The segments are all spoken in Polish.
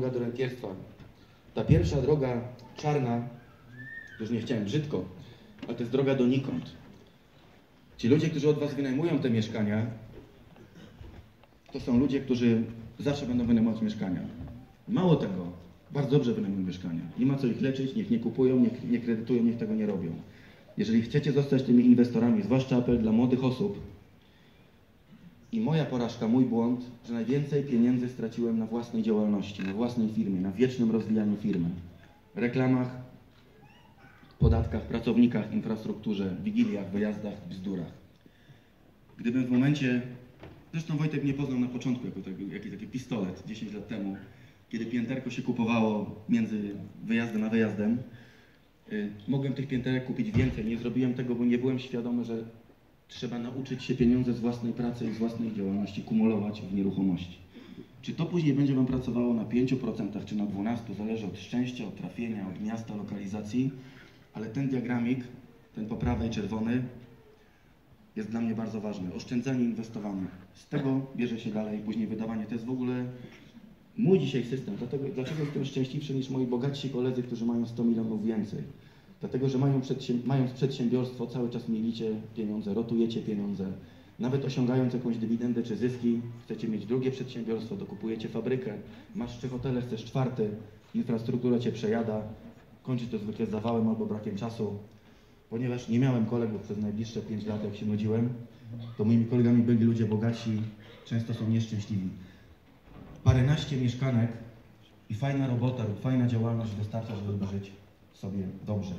droga do rentierstwa. Ta pierwsza droga czarna, już nie chciałem brzydko, ale to jest droga donikąd. Ci ludzie, którzy od Was wynajmują te mieszkania, to są ludzie, którzy zawsze będą wynajmować mieszkania. Mało tego, bardzo dobrze wynajmują mieszkania. Nie ma co ich leczyć, niech nie kupują, niech nie kredytują, niech tego nie robią. Jeżeli chcecie zostać tymi inwestorami, zwłaszcza apel dla młodych osób, i moja porażka, mój błąd, że najwięcej pieniędzy straciłem na własnej działalności, na własnej firmie, na wiecznym rozwijaniu firmy. Reklamach, podatkach, pracownikach, infrastrukturze, wigiliach, wyjazdach, bzdurach. Gdybym w momencie, zresztą Wojtek mnie poznał na początku jako taki, jakiś taki pistolet 10 lat temu, kiedy pięterko się kupowało między wyjazdem a wyjazdem, y, mogłem tych pięterek kupić więcej. Nie zrobiłem tego, bo nie byłem świadomy, że trzeba nauczyć się pieniądze z własnej pracy i z własnej działalności kumulować w nieruchomości. Czy to później będzie Wam pracowało na 5% czy na 12%, zależy od szczęścia, od trafienia, od miasta, lokalizacji, ale ten diagramik, ten po prawej czerwony, jest dla mnie bardzo ważny. Oszczędzanie, inwestowanie. Z tego bierze się dalej później wydawanie. To jest w ogóle mój dzisiaj system. Dlatego, dlaczego jestem szczęśliwszy niż moi bogatsi koledzy, którzy mają 100 milionów więcej? Dlatego, że mają przedsięb mając przedsiębiorstwo, cały czas mielicie pieniądze, rotujecie pieniądze. Nawet osiągając jakąś dywidendę czy zyski, chcecie mieć drugie przedsiębiorstwo, dokupujecie fabrykę, masz trzy hotele, chcesz czwarty, infrastruktura cię przejada, kończy to zwykle zawałem albo brakiem czasu. Ponieważ nie miałem kolegów przez najbliższe 5 lat, jak się nudziłem, to moimi kolegami byli ludzie bogaci, często są nieszczęśliwi. Paręnaście mieszkanek i fajna robota lub fajna działalność wystarcza, żeby żyć sobie dobrze.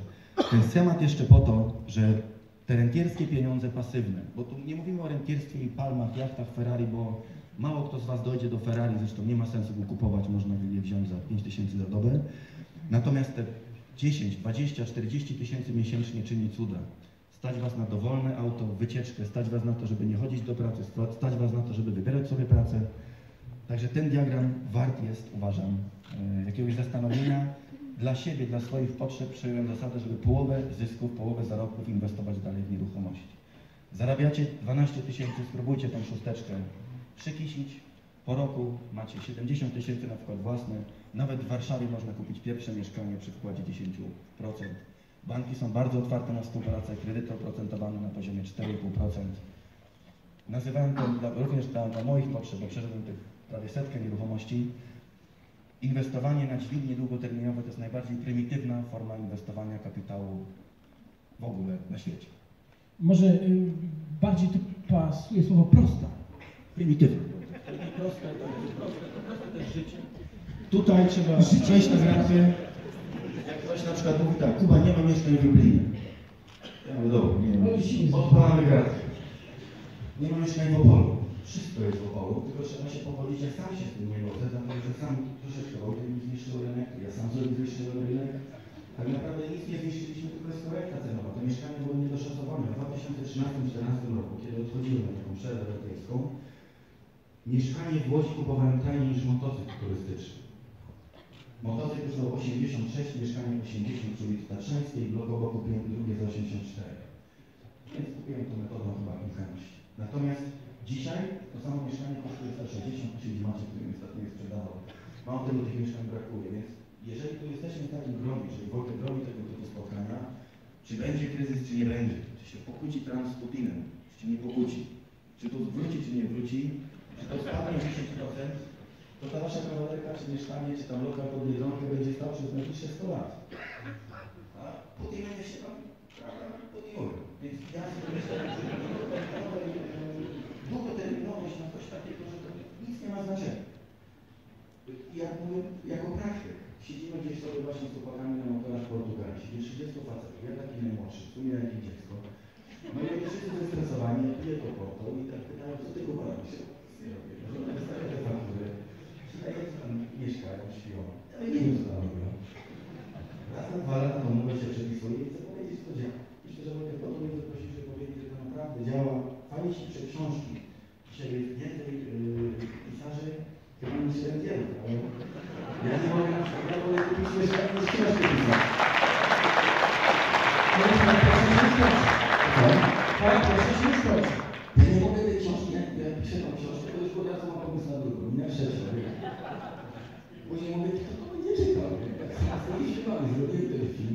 Ten schemat jeszcze po to, że te rentierskie pieniądze pasywne, bo tu nie mówimy o rentierstwie i palmach, jachtach, Ferrari, bo mało kto z Was dojdzie do Ferrari, zresztą nie ma sensu go kupować, można je wziąć za 5 tysięcy za dobę. Natomiast te 10, 20, 40 tysięcy miesięcznie czyni cuda. Stać Was na dowolne auto, wycieczkę, stać Was na to, żeby nie chodzić do pracy, stać Was na to, żeby wybierać sobie pracę. Także ten diagram wart jest, uważam, e, jakiegoś zastanowienia. Dla siebie, dla swoich potrzeb przyjąłem zasadę, żeby połowę zysków, połowę zarobków inwestować dalej w nieruchomości. Zarabiacie 12 tysięcy, spróbujcie tą szósteczkę przykisić. Po roku macie 70 tysięcy na wkład własny. Nawet w Warszawie można kupić pierwsze mieszkanie przy wkładzie 10%. Banki są bardzo otwarte na współpracę, kredyty oprocentowane na poziomie 4,5%. Nazywałem to również dla, dla moich potrzeb, bo przeszedłem tych prawie setkę nieruchomości. Inwestowanie na dźwignie długoterminowe to jest najbardziej prymitywna forma inwestowania kapitału w ogóle na świecie. Może y, bardziej tu pasuje słowo prosta. Prymitywna. Proste to jest, proste, to proste to jest życie. Tutaj trzeba Życie wejść na granicy. Jak ktoś na przykład mówi tak, Kuba nie ma mieszkań w Lublinie. Ja mówię, dobra, nie ma. Ale się Odpalamy gratę. Nie ma mieszkań w Opolu. Wszystko jest w Opolu, tylko trzeba się pogodzić, ja sam się z tym nie godzę, dlatego że sam troszeczkę Wojtek mi zniszczył rynek, ja sam sobie zniszczyłem rynek. Tak naprawdę nic nie zniszczyliśmy, tylko jest korekta cenowa. To mieszkanie było niedoszacowane. W 2013-2014 roku, kiedy odchodziłem na taką przerwę europejską, mieszkanie w Łodzi kupowałem taniej niż motocykl turystyczny. Motocykl kosztował 86, mieszkanie 80 przy ulicy Tatrzańskiej, blok obok kupiłem drugie za 84. Więc kupiłem tą metodą chyba chęci. Natomiast dzisiaj 60 czy macie, który ostatnio je sprzedawał. Mam tego tych mieszkań brakuje, więc jeżeli tu jesteśmy w takim gronie, czyli wokół gronie tego typu spotkania, czy będzie kryzys, czy nie będzie, czy się pokłóci Trump z Putinem, czy nie pokłóci, czy to wróci, czy nie wróci, czy to spadnie 10%, to ta wasza kawalerka, czy mieszkanie, czy tam lokal pod jedzonkę będzie stał przez najbliższe 100 lat. A Putin będzie się tam, prawda, Więc ja sobie myślę, że gdzieś sobie właśnie z chłopakami na motorach w Portugalii, siedzi 30 facetów, ja taki najmłodszy, w sumie jakie dziecko. No i oni wszyscy zestresowani, piję to porto i tak pytają, co ty kurwa? Nie robię, że wystawię te faktury, przydaję, co tam mieszkają, śpią. Ja nie wiem, co tam robią. Raz na dwa lata to mówię się przepisuje i chcę powiedzieć, co działa. Myślę, że będę po to mnie zaprosić, żeby powiedzieć, że to naprawdę działa. Fajnie się pisze książki. Dzisiaj jest więcej yy, pisarzy, chyba niż rentierów, ale ja nie mogę na przykład, ja wolę kupić mieszkanie niż książkę pisać. To jest najprostszy sposób. Co? Najprostszy sposób. Ja nie mogę tej książki, jak ja piszę tą książkę, to już od razu pomysł na drugą, nie trzecią. Później mówię, kto to będzie czytał? Tak, zrobiliśmy, zrobiłem ten film.